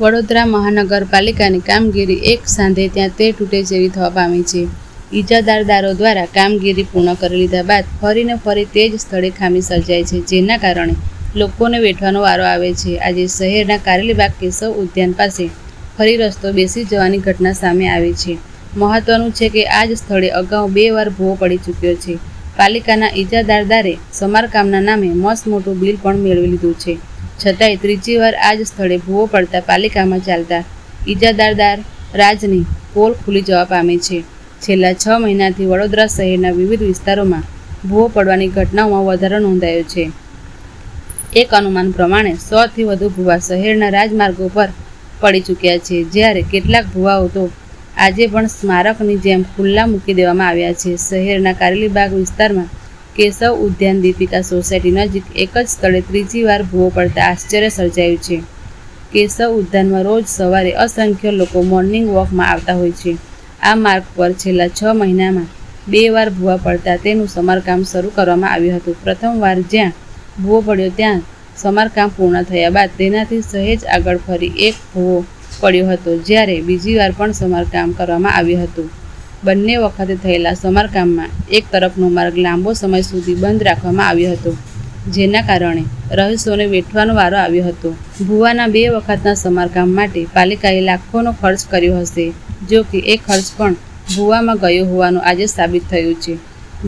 વડોદરા મહાનગરપાલિકાની કામગીરી એક સાંધે ત્યાં તે તૂટે જેવી થવા પામી છે. ઇજાદારદારો દ્વારા કામગીરી પૂર્ણ કરી લીધા બાદ ફરીને ફરી તે જ સ્થળે ખામી સર્જાય છે, જેના કારણે લોકોને વેઠવાનો વારો આવે છે. આજે શહેરના કારેલીબાગ કેશવ ઉદ્યાન પાસે ફરી રસ્તો બેસી જવાની ઘટના સામે આવી છે. મહત્વનું છે કે આ જ સ્થળે અગાઉ બે વાર ભૂવો પડી ચૂક્યો છે. પાલિકાના ઇજાદારદારે સમારકામના નામે મસ્ત મોટું બિલ પણ મેળવી લીધું છે. છતાંય ત્રીજી વાર આ જ સ્થળે ભૂવો પડતા પાલિકામાં ચાલતા ઇજાદારદાર રાજની પોલ ખુલી જવા પામે છે. છેલ્લા છ મહિનાથી વડોદરા શહેરના વિવિધ વિસ્તારોમાં ભૂવો પડવાની ઘટનાઓમાં વધારો નોંધાયો છે. એક અનુમાન પ્રમાણે સોથી વધુ ભૂવા શહેરના રાજમાર્ગો પર પડી ચૂક્યા છે. જ્યારે કેટલાક ભૂવાઓ તો આજે પણ સ્મારકની જેમ ખુલ્લા મૂકી દેવામાં આવ્યા છે. શહેરના કારેલીબાગ વિસ્તારમાં કેશવ ઉદ્યાન દીપિકા સોસાયટી નજીક એક જ સ્થળે ત્રીજી વાર ભૂવો પડતા આશ્ચર્ય સર્જાયું છે. કેશવ ઉદ્યાનમાં રોજ સવારે અસંખ્ય લોકો મોર્નિંગ વોકમાં આવતા હોય છે. આ માર્ગ પર છેલ્લા છ મહિનામાં બે વાર ભૂવા પડતા તેનું સમારકામ શરૂ કરવામાં આવ્યું હતું. પ્રથમવાર જ્યાં ભૂવો પડ્યો ત્યાં સમારકામ પૂર્ણ થયા બાદ તેનાથી સહેજ આગળ ફરી એક ભૂવો પડ્યો હતો. જ્યારે બીજી વાર પણ સમારકામ કરવામાં આવ્યું હતું. બંને વખતે થયેલા સમારકામમાં એક તરફનો માર્ગ લાંબો સમય સુધી બંધ રાખવામાં આવ્યો હતો, જેના કારણે રહીશોને વેઠવાનો વારો આવ્યો હતો. ભુવાના બે વખતના સમારકામ માટે પાલિકાએ લાખોનો ખર્ચ કર્યો હશે, જો કે એ ખર્ચ પણ ભુવામાં ગયો હોવાનું આજે સાબિત થયું છે.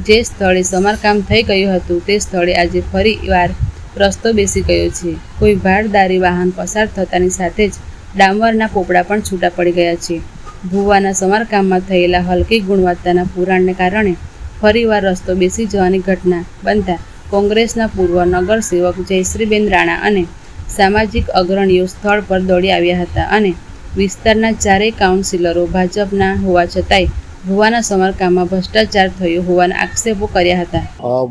જે સ્થળે સમારકામ થઈ ગયું હતું, તે સ્થળે આજે ફરી વાર રસ્તો બેસી ગયો છે. કોઈ ભારદારી વાહન પસાર થતાની સાથે જ ડામરના પોપડા પણ છૂટા પડી ગયા છે. ભુવાના સમારકામમાં થયેલા હલકી ગુણવત્તાના પુરાણને કારણે ફરીવાર રસ્તો બેસી જવાની ઘટના બનતા કોંગ્રેસના પૂર્વ નગરસેવક જયશ્રીબેન રાણા અને સામાજિક અગ્રણીઓ સ્થળ પર દોડી આવ્યા હતા અને વિસ્તારના ચારેય કાઉન્સિલરો ભાજપના હોવા છતાંય ભુવાના સમારકામમાં ભ્રષ્ટાચાર થયો હોવાના આક્ષેપો કર્યા હતા.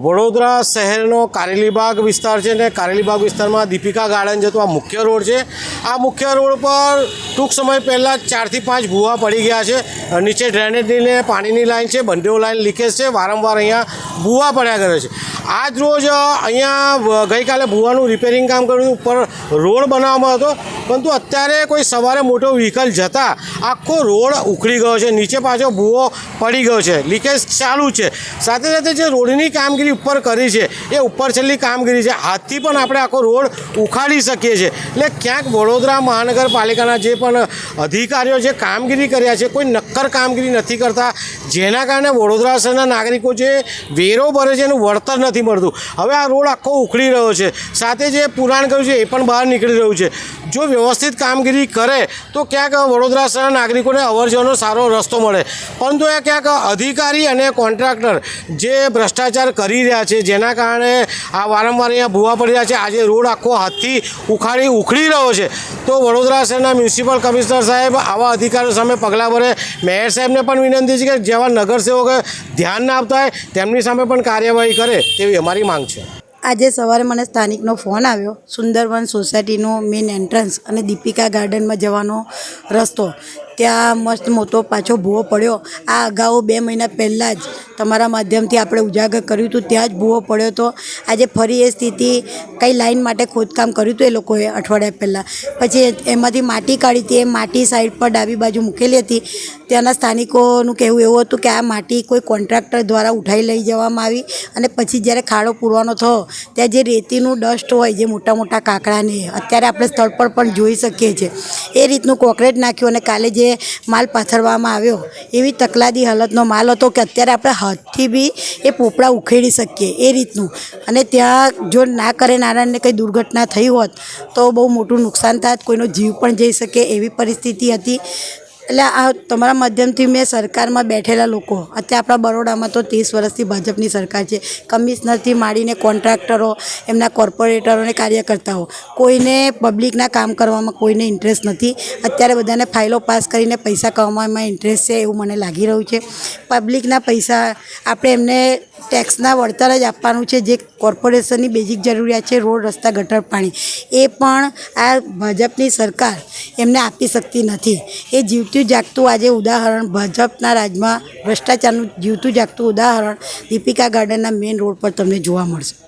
વડોદરા શહેરનો કારેલીબાગ વિસ્તાર છે ને કારેલીબાગ વિસ્તારમાં દીપિકા ગાર્ડન જતો આ મુખ્ય રોડ છે. આ મુખ્ય રોડ પર ટૂંક સમય પહેલાં ચારથી પાંચ ભૂવા પડી ગયા છે. નીચે ડ્રેનેજની ને પાણીની લાઈન છે બંડેઓ લાઈન લીકેજ છે, વારંવાર અહીંયા ભૂવા પડ્યા કરે છે. આજ રોજ અહીંયા ગઈકાલે ભૂવાનું રિપેરિંગ કામ કર્યું ઉપર રોડ બનાવવામાં હતો. પરંતુ અત્યારે કોઈ સવારે મોટો વ્હીકલ જતા આખો રોડ ઉખડી ગયો છે. નીચે પાછો ભૂવો પડી ગયો છે. લીકેજ ચાલુ છે. સાથે સાથે જે રોડની કામગીરી ઉપર કરી છે, એ ઉપર છેલ્લી કામગીરી છે. હાથથી પણ આપણે આખો રોડ ઉખાડી શકીએ છીએ. એટલે ક્યાંક વડોદરા મહાનગરપાલિકાના જે પણ અધિકારીઓ જે કામગીરી કર્યા છે, કોઈ નક્કર કામગીરી નથી કરતા. જેના કારણે વડોદરા શહેરના નાગરિકો જે વેરો ભરે છે એનું વળતર નથી મળતું. હવે આ રોડ આખો ઉખડી રહ્યો છે. સાથે જે પુરાણ કર્યું છે, એ પણ બહાર નીકળી રહ્યું છે. જો વ્યવસ્થિત કામગીરી કરે, તો ક્યાંક વડોદરા શહેરના નાગરિકોને અવર જવરનો સારો રસ્તો મળે. પરંતુ એ ક્યાંક અધિકારી અને કોન્ટ્રાક્ટર જે ભ્રષ્ટાચાર કરી રહ્યા છે, જેના કારણે આ વારંવાર અહીંયા ભૂવા પડી રહ્યા છે, આજે રોડ આખો હાથથી ઉખાડી ઉખડી રહ્યો છે. તો વડોદરા શહેરના મ્યુનિસિપલ કમિશનર સાહેબ આવા અધિકારીઓ સામે પગલાં ભરે. મેયર સાહેબને પણ વિનંતી છે કે જેવા નગરસેવકો ધ્યાન ના આપતા હોય, તેમની સામે પણ કાર્યવાહી કરે તેવી અમારી માંગ છે. આજે સવારે મને સ્થાનિકનો ફોન આવ્યો, સુંદરવન સોસાયટીનો મેઇન એન્ટ્રન્સ અને દીપિકા ગાર્ડનમાં જવાનો રસ્તો. ત્યાં મસ્ત મોટો પાછો ભૂવો પડ્યો. આ અગાઉ બે મહિના પહેલાં જ તમારા માધ્યમથી આપણે ઉજાગર કર્યું હતું, ત્યાં જ ભૂવો પડ્યો હતો. આજે ફરી એ સ્થિતિ કઈ લાઈન માટે ખોદકામ કર્યું હતું એ લોકોએ અઠવાડિયા પહેલાં. પછી એમાંથી માટી કાઢી હતી, એ માટી સાઈડ પર ડાબી બાજુ મૂકેલી હતી. ત્યાંના સ્થાનિકોનું કહેવું એવું હતું કે આ માટી કોઈ કોન્ટ્રાક્ટર દ્વારા ઉઠાઈ લઈ જવામાં આવી અને પછી જ્યારે ખાડો પૂરવાનો થયો, ત્યાં જે રેતીનું ડસ્ટ હોય, જે મોટા મોટા કાંકડાને, અત્યારે આપણે સ્થળ પર પણ જોઈ શકીએ છીએ. એ રીતનું કોકરેટ નાખ્યું અને કાલે જે માલ પાથરવામાં આવ્યો, એવી તકલાદી હાલતનો માલ હતો કે અત્યારે આપણે હાથથી બી એ પોપડા ઉખેડી શકીએ, એ રીતનું. અને ત્યાં જો ના કરે નારાયણને કંઈ દુર્ઘટના થઈ હોત, તો બહુ મોટું નુકસાન થાત, કોઈનો જીવ પણ જઈ શકે એવી પરિસ્થિતિ હતી. એટલે આ તમારા માધ્યમથી મેં સરકારમાં બેઠેલા લોકો, અત્યારે આપણા બરોડામાં તો ત્રીસ વર્ષથી ભાજપની સરકાર છે, કમિશનરથી માંડીને કોન્ટ્રાક્ટરો, એમના કોર્પોરેટરો અને કાર્યકર્તાઓ, કોઈને પબ્લિકના કામ કરવામાં કોઈને ઇન્ટરેસ્ટ નથી. અત્યારે બધાને ફાઇલો પાસ કરીને પૈસા કમાવામાં ઇન્ટરેસ્ટ છે એવું મને લાગી રહ્યું છે. પબ્લિકના પૈસા આપણે એમને ટેક્સના વળતર જ આપવાનું છે, જે કોર્પોરેશનની બેઝિક જરૂરિયાત છે, રોડ, રસ્તા, ગટર, પાણી, એ પણ આ ભાજપની સરકાર એમને આપી શકતી નથી. એ જીવતું જાગતું આજે ઉદાહરણ. ભાજપના રાજમાં ભ્રષ્ટાચારનું જીવતું જાગતું ઉદાહરણ. દીપિકા ગાર્ડનના મેઇન રોડ પર તમને જોવા મળશે.